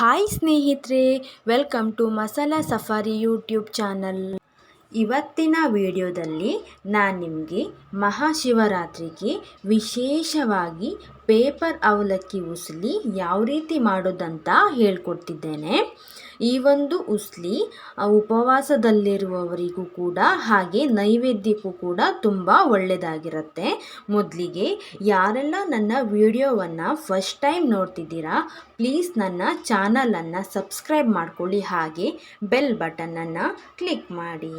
Hi ಸ್ನೇಹಿತರೆ welcome to Masala Safari YouTube channel ಇವತ್ತಿನ ವಿಡಿಯೋದಲ್ಲಿ ನಾನು ನಿಮಗೆ ಮಹಾಶಿವರಾತ್ರಿಗೆ ವಿಶೇಷವಾಗಿ ಪೇಪರ್ ಅವಲಕ್ಕಿ ಉಸ್ಲಿ ಯಾವ ರೀತಿ ಮಾಡೋದಂತ ಹೇಳ್ಕೊಡ್ತಿದ್ದೇನೆ. ಈ ಒಂದು ಉಸ್ಲಿ ಉಪವಾಸದಲ್ಲಿರುವವರಿಗೂ ಕೂಡ ಹಾಗೆ ನೈವೇದ್ಯಕ್ಕೂ ಕೂಡ ತುಂಬ ಒಳ್ಳೆಯದಾಗಿರುತ್ತೆ ಮೊದಲಿಗೆ ಯಾರೆಲ್ಲ ನನ್ನ ವಿಡಿಯೋವನ್ನು ಫಸ್ಟ್ ಟೈಮ್ ನೋಡ್ತಿದ್ದೀರಾ, ಪ್ಲೀಸ್ ನನ್ನ ಚಾನಲನ್ನು ಸಬ್ಸ್ಕ್ರೈಬ್ ಮಾಡ್ಕೊಳ್ಳಿ ಹಾಗೆ ಬೆಲ್ ಬಟನನ್ನು ಕ್ಲಿಕ್ ಮಾಡಿ.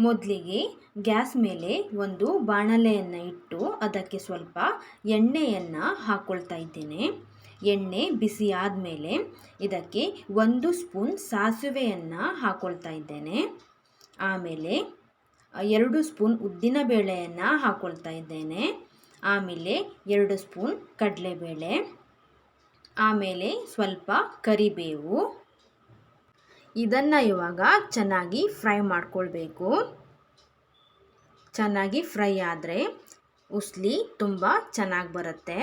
ಮೊದಲಿಗೆ ಗ್ಯಾಸ್ ಮೇಲೆ ಒಂದು ಬಾಣಲೆಯನ್ನು ಇಟ್ಟು ಅದಕ್ಕೆ ಸ್ವಲ್ಪ ಎಣ್ಣೆಯನ್ನು ಹಾಕ್ಕೊಳ್ತಾ ಇದ್ದೇನೆ. ಎಣ್ಣೆ ಬಿಸಿ ಆದಮೇಲೆ ಇದಕ್ಕೆ ಒಂದು ಸ್ಪೂನ್ ಸಾಸಿವೆಯನ್ನು ಹಾಕ್ಕೊಳ್ತಾ ಇದ್ದೇನೆ. ಆಮೇಲೆ ಎರಡು ಸ್ಪೂನ್ ಉದ್ದಿನ ಬೇಳೆಯನ್ನು ಹಾಕ್ಕೊಳ್ತಾ ಇದ್ದೇನೆ. ಆಮೇಲೆ ಎರಡು ಸ್ಪೂನ್ ಕಡಲೆಬೇಳೆ. ಆಮೇಲೆ ಸ್ವಲ್ಪ ಕರಿಬೇವು. ಇದನ್ನು ಇವಾಗ ಚೆನ್ನಾಗಿ ಫ್ರೈ ಮಾಡ್ಕೊಳ್ಬೇಕು. ಚೆನ್ನಾಗಿ ಫ್ರೈ ಆದರೆ ಉಸ್ಲಿ ತುಂಬ ಚೆನ್ನಾಗಿ ಬರುತ್ತೆ.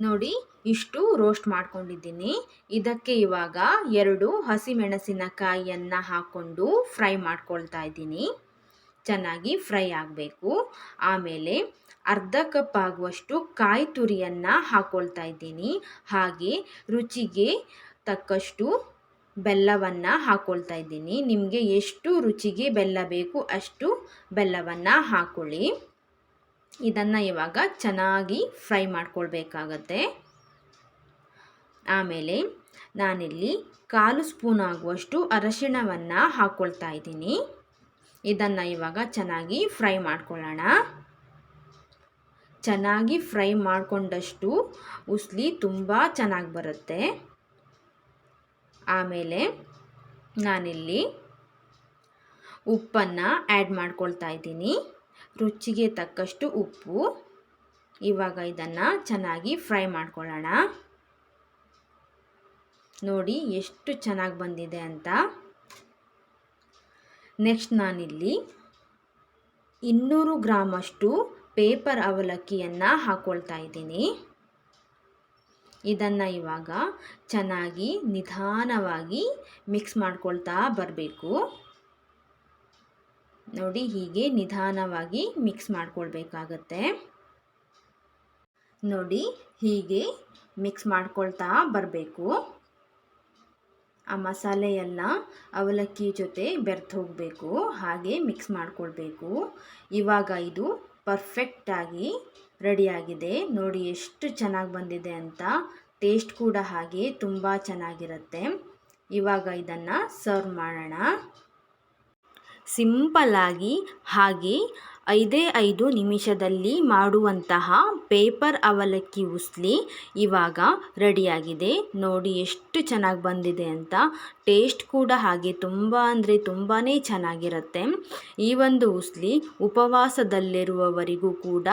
ನೋಡಿ, ಇಷ್ಟು ರೋಸ್ಟ್ ಮಾಡ್ಕೊಂಡಿದ್ದೀನಿ. ಇದಕ್ಕೆ ಇವಾಗ ಎರಡು ಹಸಿಮೆಣಸಿನಕಾಯಿಯನ್ನು ಹಾಕ್ಕೊಂಡು ಫ್ರೈ ಮಾಡ್ಕೊಳ್ತಾ ಇದ್ದೀನಿ. ಚೆನ್ನಾಗಿ ಫ್ರೈ ಆಗಬೇಕು. ಆಮೇಲೆ ಅರ್ಧ ಕಪ್ ಆಗುವಷ್ಟು ಕಾಯಿ ತುರಿಯನ್ನು ಹಾಕ್ಕೊಳ್ತಾ ಇದ್ದೀನಿ. ಹಾಗೆ ರುಚಿಗೆ ತಕ್ಕಷ್ಟು ಬೆಲ್ಲವನ್ನು ಹಾಕ್ಕೊಳ್ತಾ ಇದ್ದೀನಿ. ನಿಮಗೆ ಎಷ್ಟು ರುಚಿಗೆ ಬೆಲ್ಲ ಬೇಕು ಅಷ್ಟು ಬೆಲ್ಲವನ್ನು ಹಾಕ್ಕೊಳ್ಳಿ ಇದನ್ನು ಇವಾಗ ಚೆನ್ನಾಗಿ ಫ್ರೈ ಮಾಡ್ಕೊಳ್ಬೇಕಾಗತ್ತೆ. ಆಮೇಲೆ ನಾನಿಲ್ಲಿ ಕಾಲು ಸ್ಪೂನ್ ಆಗುವಷ್ಟು ಅರಶಿಣವನ್ನು ಹಾಕ್ಕೊಳ್ತಾ ಇದ್ದೀನಿ. ಇದನ್ನು ಇವಾಗ ಚೆನ್ನಾಗಿ ಫ್ರೈ ಮಾಡ್ಕೊಳ್ಳೋಣ. ಚೆನ್ನಾಗಿ ಫ್ರೈ ಮಾಡಿಕೊಂಡಷ್ಟು ಉಸ್ಲಿ ತುಂಬ ಚೆನ್ನಾಗಿ ಬರುತ್ತೆ. ಆಮೇಲೆ ನಾನಿಲ್ಲಿ ಉಪ್ಪನ್ನು ಆ್ಯಡ್ ಮಾಡ್ಕೊಳ್ತಾ ಇದ್ದೀನಿ. ರುಚಿಗೆ ತಕ್ಕಷ್ಟು ಉಪ್ಪು. ಇವಾಗ ಇದನ್ನು ಚೆನ್ನಾಗಿ ಫ್ರೈ ಮಾಡ್ಕೊಳ್ಳೋಣ. ನೋಡಿ ಎಷ್ಟು ಚೆನ್ನಾಗಿ ಬಂದಿದೆ ಅಂತ. ನೆಕ್ಸ್ಟ್ ನಾನಿಲ್ಲಿ ಇನ್ನೂರು ಗ್ರಾಮಷ್ಟು ಪೇಪರ್ ಅವಲಕ್ಕಿಯನ್ನು ಹಾಕ್ಕೊಳ್ತಾ ಇದ್ದೀನಿ. ಇದನ್ನು ಇವಾಗ ಚೆನ್ನಾಗಿ ನಿಧಾನವಾಗಿ ಮಿಕ್ಸ್ ಮಾಡ್ಕೊಳ್ತಾ ಬರಬೇಕು. ನೋಡಿ ಹೀಗೆ ನಿಧಾನವಾಗಿ ಮಿಕ್ಸ್ ಮಾಡ್ಕೊಳ್ಬೇಕಾಗತ್ತೆ. ನೋಡಿ ಹೀಗೆ ಮಿಕ್ಸ್ ಮಾಡ್ಕೊಳ್ತಾ ಬರಬೇಕು. ಆ ಮಸಾಲೆ ಎಲ್ಲ ಅವಲಕ್ಕಿ ಜೊತೆ ಬೆರೆತು ಹೋಗಬೇಕು, ಹಾಗೆ ಮಿಕ್ಸ್ ಮಾಡ್ಕೊಳ್ಬೇಕು. ಇವಾಗ ಇದು ಪರ್ಫೆಕ್ಟಾಗಿ ರೆಡಿಯಾಗಿದೆ. ನೋಡಿ ಎಷ್ಟು ಚೆನ್ನಾಗಿ ಬಂದಿದೆ ಅಂತ. ಟೇಸ್ಟ್ ಕೂಡ ಹಾಗೆ ತುಂಬ ಚೆನ್ನಾಗಿರುತ್ತೆ. ಇವಾಗ ಇದನ್ನು ಸರ್ವ್ ಮಾಡೋಣ. ಸಿಂಪಲ್ಲಾಗಿ ಹಾಗೆ ಐದೇ ಐದು ನಿಮಿಷದಲ್ಲಿ ಮಾಡುವಂತಹ ಪೇಪರ್ ಅವಲಕ್ಕಿ ಉಸ್ಲಿ ಇವಾಗ ರೆಡಿಯಾಗಿದೆ. ನೋಡಿ ಎಷ್ಟು ಚೆನ್ನಾಗಿ ಬಂದಿದೆ ಅಂತ. ಟೇಸ್ಟ್ ಕೂಡ ಹಾಗೆ ತುಂಬ ಅಂದರೆ ತುಂಬಾ ಚೆನ್ನಾಗಿರುತ್ತೆ. ಈ ಒಂದು ಉಸ್ಲಿ ಉಪವಾಸದಲ್ಲಿರುವವರಿಗೂ ಕೂಡ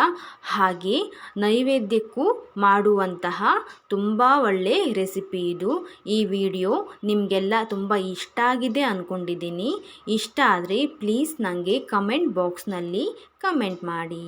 ಹಾಗೆ ನೈವೇದ್ಯಕ್ಕೂ ಮಾಡುವಂತಹ ತುಂಬ ಒಳ್ಳೆ ರೆಸಿಪಿ ಇದು. ಈ ವಿಡಿಯೋ ನಿಮಗೆಲ್ಲ ತುಂಬ ಇಷ್ಟ ಆಗಿದೆ ಅಂದ್ಕೊಂಡಿದ್ದೀನಿ ಇಷ್ಟ ಆದರೆ ಪ್ಲೀಸ್ ನನಗೆ ಕಮೆಂಟ್ ಬಾಕ್ಸ್ನಲ್ಲಿ ಕಮೆಂಟ್ ಮಾಡಿ.